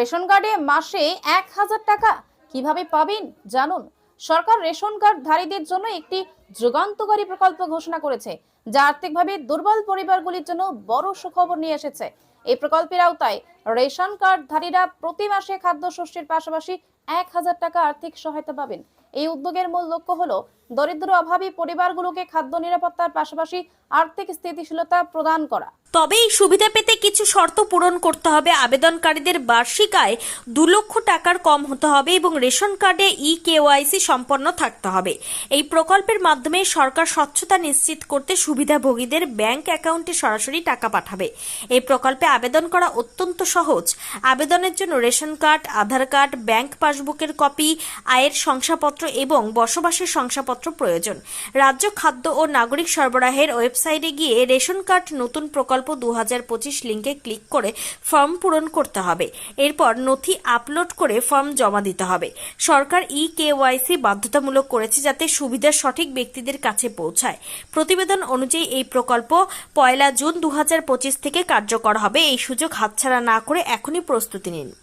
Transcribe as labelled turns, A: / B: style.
A: Ration কার্ডে মাসে এক হাজার টাকা কীভাবে পাবেন জানুন। সরকার রেশন কার্ড ধারীদের জন্য একটি যুগান্তকারী প্রকল্প ঘোষণা করেছে, যা আর্থিকভাবে দুর্বল পরিবারগুলির জন্য বড় সুখবর নিয়ে এসেছে। এই প্রকল্পের আওতায় রেশন কার্ড ধারীরা প্রতি মাসে খাদ্যশস্যের পাশাপাশি এক হাজার টাকা আর্থিক সহায়তা পাবেন। এই উদ্যোগের মূল লক্ষ্য হলো দরিদ্র অভাবী পরিবারগুলোকে খাদ্য নিরাপত্তার পাশাপাশি আর্থিক স্থিতিশীলতা প্রদান করা।
B: তবে এই সুবিধা পেতে কিছু শর্ত পূরণ করতে হবে। আবেদনকারীদের বার্ষিক আয় দু লক্ষ টাকার কম হতে হবে এবং রেশন কার্ডে ই কেওয়াইসি সম্পন্ন থাকতে হবে। এই প্রকল্পের মাধ্যমে সরকার স্বচ্ছতা নিশ্চিত করতে সুবিধাভোগীদের ব্যাংক অ্যাকাউন্টে সরাসরি টাকা পাঠাবে। এই প্রকল্পে আবেদন করা অত্যন্ত সহজ। আবেদনের জন্য ration card, Aadhaar card, bank পাসবুকের কপি, আয়ের শংসাপত্র এবং বসবাসের শংসাপত্র প্রয়োজন। রাজ্য খাদ্য ও নাগরিক সরবরাহের ওয়েবসাইটে গিয়ে রেশন কার্ড নতুন প্রকল্প দু হাজার পঁচিশ লিঙ্কে ক্লিক করে ফর্ম পূরণ করতে হবে। এরপর নথি আপলোড করে ফর্ম জমা দিতে হবে। সরকার ই কেওয়াইসি বাধ্যতামূলক করেছে যাতে সুবিধা সঠিক ব্যক্তিদের কাছে পৌঁছায়। প্রতিবেদন অনুযায়ী এই প্রকল্প পয়লা জুন দু হাজার পঁচিশ থেকে কার্যকর হবে। এই সুযোগ হাতছাড়া না করে এখনই প্রস্তুতি নিন।